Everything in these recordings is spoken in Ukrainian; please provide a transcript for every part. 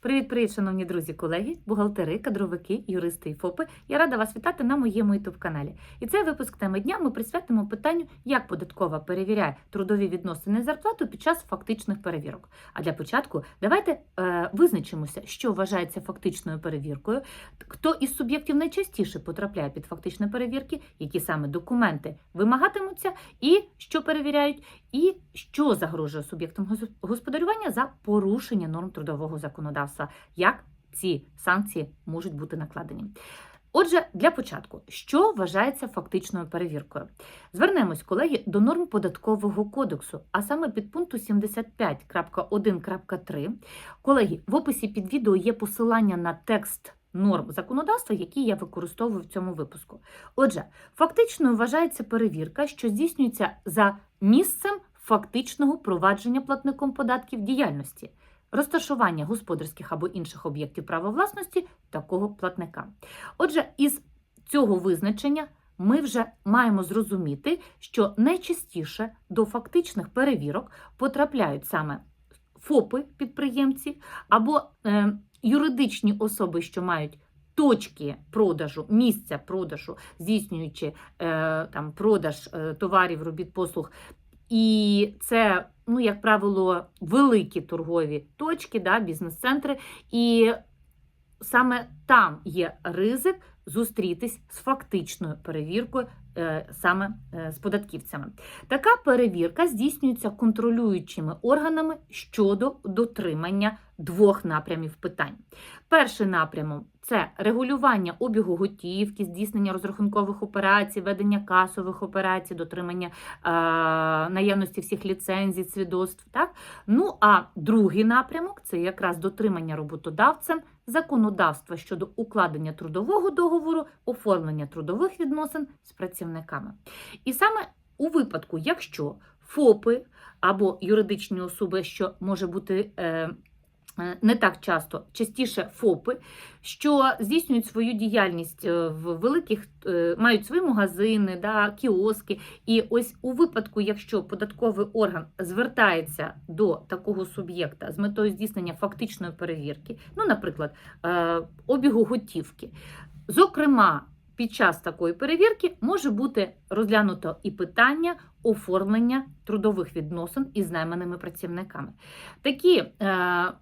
Привіт-привіт, шановні друзі, колеги, бухгалтери, кадровики, юристи і ФОПи. Я рада вас вітати на моєму youtube каналі. І цей випуск теми дня ми присвятимо питанню, як податкова перевіряє трудові відносини і зарплату під час фактичних перевірок. А для початку давайте е, визначимося, що вважається фактичною перевіркою, хто із суб'єктів найчастіше потрапляє під фактичні перевірки, які саме документи вимагатимуться, і що перевіряють, і що загрожує суб'єктам господарювання за порушення норм трудового законодавства, як ці санкції можуть бути накладені. Отже, для початку, що вважається фактичною перевіркою? Звернемось, колеги, до норм податкового кодексу, а саме під пункту 75.1.3. Колеги, в описі під відео є посилання на текст норм законодавства, які я використовую в цьому випуску. Отже, фактичною вважається перевірка, що здійснюється за місцем фактичного провадження платником податків діяльності, розташування господарських або інших об'єктів права власності такого платника. Отже, із цього визначення ми вже маємо зрозуміти, що найчастіше до фактичних перевірок потрапляють саме ФОПи підприємці або е, юридичні особи, що мають точки продажу, місця продажу, здійснюючи е, там продаж е, товарів, робіт, послуг. І це, ну, як правило, великі торгові точки, да, бізнес-центри. І саме там є ризик зустрітись з фактичною перевіркою е, саме з податківцями. Така перевірка здійснюється контролюючими органами щодо дотримання двох напрямів питань. Перший напрямок це регулювання обігу готівки, здійснення розрахункових операцій, ведення касових операцій, дотримання е, наявності всіх ліцензій, свідоцтв. Так? Ну а другий напрямок це якраз дотримання роботодавцем законодавства щодо укладення трудового договору, оформлення трудових відносин з працівниками. І саме у випадку, якщо ФОПи або юридичні особи, що може бути е, не так часто, частіше ФОПи, що здійснюють свою діяльність е, в великих, е, мають свої магазини, да, кіоски. І ось у випадку, якщо податковий орган звертається до такого суб'єкта з метою здійснення фактичної перевірки, ну, наприклад, е, обігу готівки, зокрема, під час такої перевірки може бути розглянуто і питання оформлення трудових відносин із найманими працівниками. Такі е,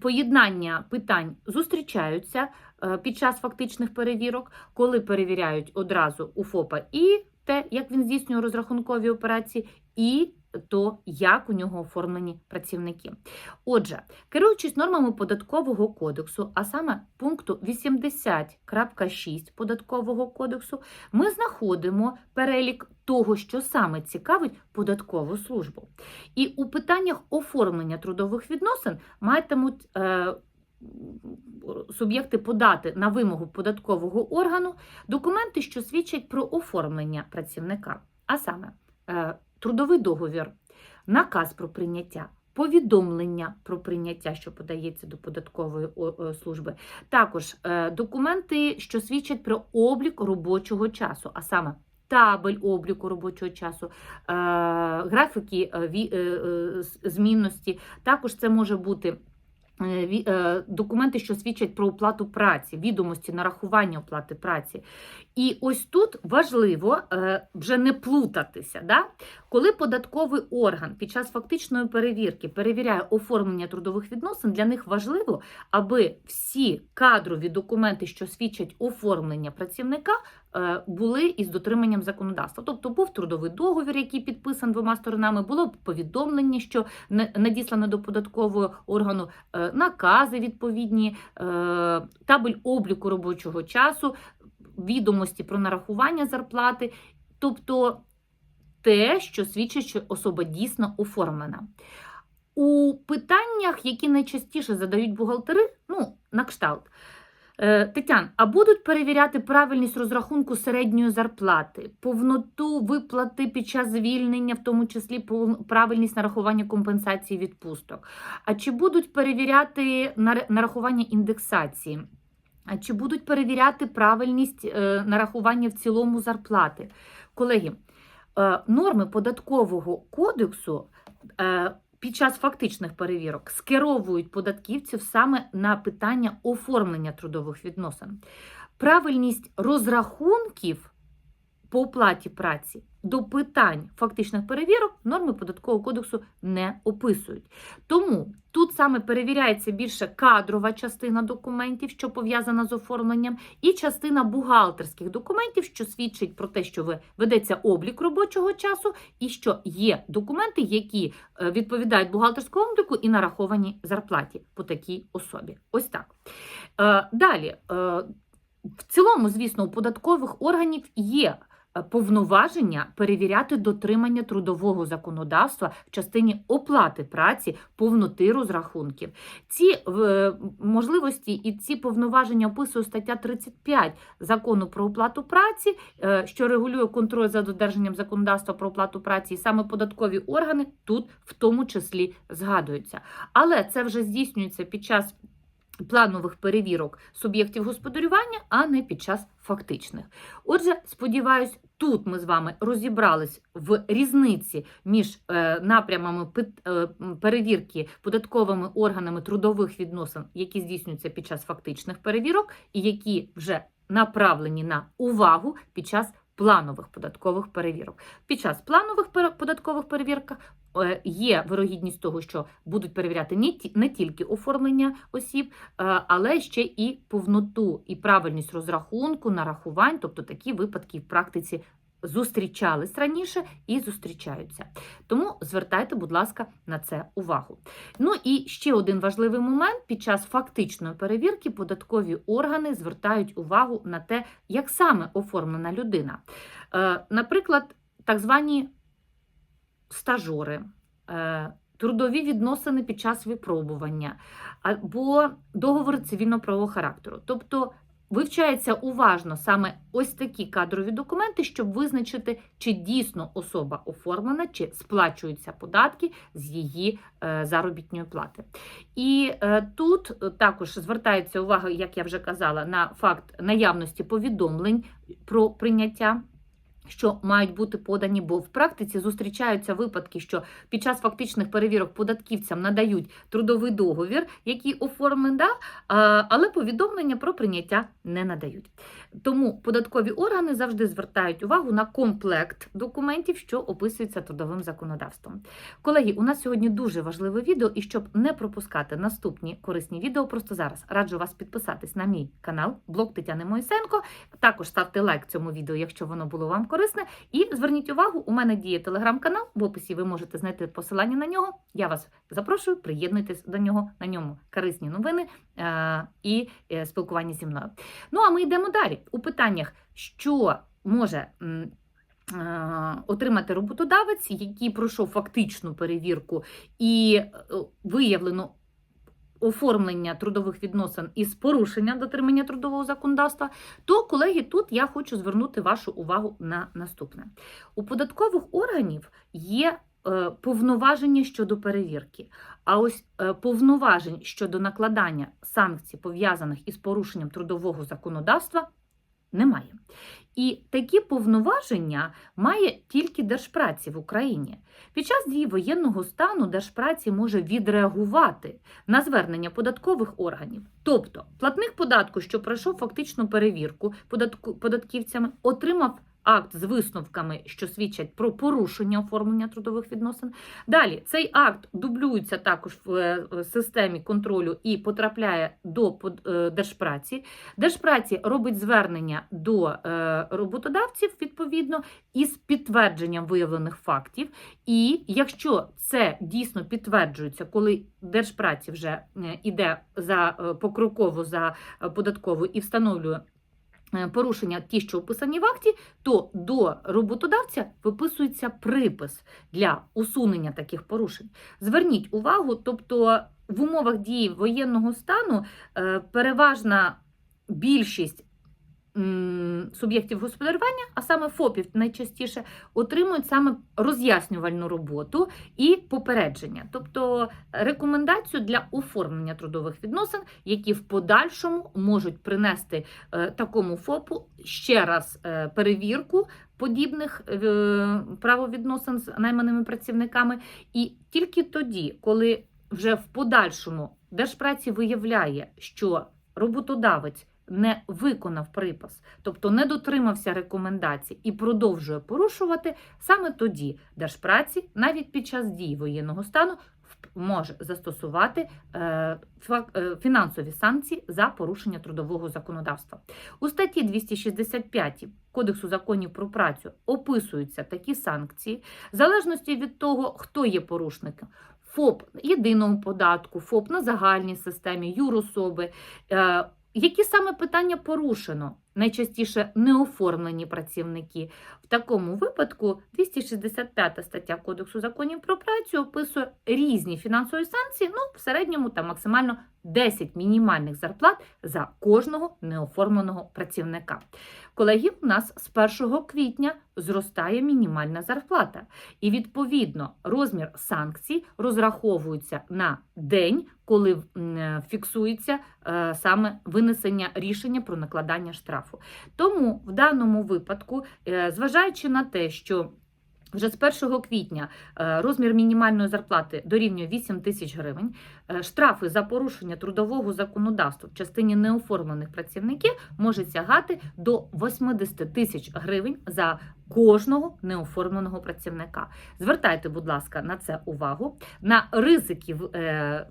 поєднання питань зустрічаються е, під час фактичних перевірок, коли перевіряють одразу у ФОПа і те, як він здійснює розрахункові операції, і то, як у нього оформлені працівники. Отже, керуючись нормами податкового кодексу, а саме пункту 80.6 податкового кодексу, ми знаходимо перелік того, що саме цікавить податкову службу. І у питаннях оформлення трудових відносин матимуть е, суб'єкти подати на вимогу податкового органу документи, що свідчать про оформлення працівника, а саме е, трудовий договір, наказ про прийняття. Повідомлення про прийняття, що подається до податкової о, служби, також е, документи, що свідчать про облік робочого часу, а саме табель обліку робочого часу, е, графіки е, е, е, змінності. Також це може бути е, е, документи, що свідчать про оплату праці, відомості нарахування оплати праці. І ось тут важливо е, вже не плутатися. Да? Коли податковий орган під час фактичної перевірки перевіряє оформлення трудових відносин, для них важливо, аби всі кадрові документи, що свідчать оформлення працівника, е, були із дотриманням законодавства. Тобто був трудовий договір, який підписан двома сторонами, було повідомлення, що надіслане до податкового органу, е, накази відповідні, е, табель обліку робочого часу, відомості про нарахування зарплати, тобто те, що свідчить, що особа дійсно оформлена. У питаннях, які найчастіше задають бухгалтери, ну, на кшталт. Е, Тетян, а будуть перевіряти правильність розрахунку середньої зарплати, повноту виплати під час звільнення, в тому числі правильність нарахування компенсації відпусток? А чи будуть перевіряти нарахування індексації? А чи будуть перевіряти правильність е, нарахування в цілому зарплати? Колеги, е, норми податкового кодексу під час фактичних перевірок скеровують податківців саме на питання оформлення трудових відносин. Правильність розрахунків по оплаті праці до питань фактичних перевірок норми податкового кодексу не описують. Тому тут саме перевіряється більше кадрова частина документів, що пов'язана з оформленням, і частина бухгалтерських документів, що свідчить про те, що ведеться облік робочого часу, і що є документи, які е, відповідають бухгалтерському обліку і нараховані зарплаті по такій особі. Ось так. Е, Далі. е, В цілому, звісно, у податкових органів є повноваження перевіряти дотримання трудового законодавства в частині оплати праці, повноти розрахунків. Ці е, можливості і ці повноваження описує стаття 35 закону про оплату праці, е, що регулює контроль за додержанням законодавства про оплату праці, і саме податкові органи тут в тому числі згадуються. Але це вже здійснюється під час планових перевірок суб'єктів господарювання, а не під час фактичних. Отже, сподіваюсь, тут ми з вами розібрались в різниці між е, напрямами е, перевірки податковими органами трудових відносин, які здійснюються під час фактичних перевірок, і які вже направлені на увагу під час планових податкових перевірок. Під час планових податкових перевірок є вирогідність того, що будуть перевіряти не, не тільки оформлення осіб, е, але ще і повноту і правильність розрахунку, нарахувань, тобто такі випадки в практиці зустрічались раніше і зустрічаються. Тому звертайте, будь ласка, на це увагу. Ну і ще один важливий момент: під час фактичної перевірки податкові органи звертають увагу на те, як саме оформлена людина. Е, Наприклад, так звані стажори. е, Трудові відносини під час випробування або договори цивільно-правового характеру. Тобто вивчається уважно саме ось такі кадрові документи, щоб визначити, чи дійсно особа оформлена, чи сплачуються податки з її е, заробітної плати. І е, тут також звертається увага, як я вже казала, на факт наявності повідомлень про прийняття. Що мають бути подані, бо в практиці зустрічаються випадки, що під час фактичних перевірок податківцям надають трудовий договір, який оформлений, да, але повідомлення про прийняття не надають. Тому податкові органи завжди звертають увагу на комплект документів, що описуються трудовим законодавством. Колеги, у нас сьогодні дуже важливе відео, і щоб не пропускати наступні корисні відео, просто зараз раджу вас підписатись на мій канал, блог Тетяни Моїсенко. Також ставте лайк цьому відео, якщо воно було вам корисне. І зверніть увагу, у мене діє телеграм-канал. В описі ви можете знайти посилання на нього. Я вас запрошую, приєднуйтесь до нього. На ньому корисні новини е- і е, спілкування зі мною. Ну а ми йдемо далі у питаннях, що може. е, Отримати роботодавець, який пройшов фактичну перевірку і виявлено оформлення трудових відносин із порушення дотримання трудового законодавства, то, колеги, тут я хочу звернути вашу увагу на наступне. У податкових органів є е, повноваження щодо перевірки, а ось е, повноважень щодо накладання санкцій, пов'язаних із порушенням трудового законодавства, немає. І такі повноваження має тільки Держпраці в Україні. Під час дії воєнного стану Держпраці може відреагувати на звернення податкових органів. Тобто платник податку, що пройшов фактичну перевірку податківцями, отримав акт з висновками, що свідчать про порушення оформлення трудових відносин. Далі цей акт дублюється також в е, системі контролю і потрапляє до е, Держпраці. Держпраці робить звернення до е, роботодавців відповідно із підтвердженням виявлених фактів. І якщо це дійсно підтверджується, коли Держпраці вже е, іде за покроково за податковою і встановлює. Е, Порушення ті, що описані в акті, то до роботодавця виписується припис для усунення таких порушень. Зверніть увагу, тобто в умовах дії воєнного стану е, переважна більшість суб'єктів господарювання, а саме ФОПів найчастіше, отримують саме роз'яснювальну роботу і попередження, тобто рекомендацію для оформлення трудових відносин, які в подальшому можуть принести е, такому ФОПу ще раз е, перевірку подібних е, правовідносин з найманими працівниками. І тільки тоді, коли вже в подальшому Держпраці виявляє, що роботодавець не виконав припис, тобто не дотримався рекомендацій і продовжує порушувати, саме тоді Держпраці навіть під час дії воєнного стану може застосувати е, е, фінансові санкції за порушення трудового законодавства. У статті 265 Кодексу законів про працю описуються такі санкції, в залежності від того, хто є порушником. ФОП єдиного податку, ФОП на загальній системі, юрособи. Які саме питання порушено? Найчастіше неоформлені працівники. В такому випадку 265 стаття Кодексу законів про працю описує різні фінансові санкції, ну, в середньому та максимально 10 мінімальних зарплат за кожного неоформленого працівника. Колеги, у нас з 1 квітня зростає мінімальна зарплата. І відповідно розмір санкцій розраховується на день, коли е, фіксується е, саме винесення рішення про накладання штрафу. Тому в даному випадку, е, зважаючи на те, що вже з 1 квітня е, розмір мінімальної зарплати дорівнює 8 тисяч гривень. е, Штрафи за порушення трудового законодавства в частині неоформлених працівників можуть сягати до 80 тисяч гривень за кожного неоформленого працівника. Звертайте, будь ласка, на це увагу, на ризики, е,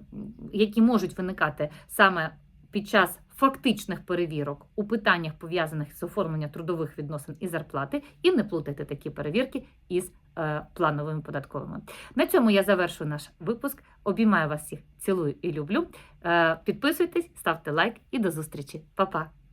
які можуть виникати саме під час фактичних перевірок у питаннях пов'язаних з оформленням трудових відносин і зарплати, і не плутайте такі перевірки із е, плановими податковими. На цьому я завершую наш випуск. Обіймаю вас всіх, цілую і люблю. Е, підписуйтесь, ставте лайк і до зустрічі. Па-па!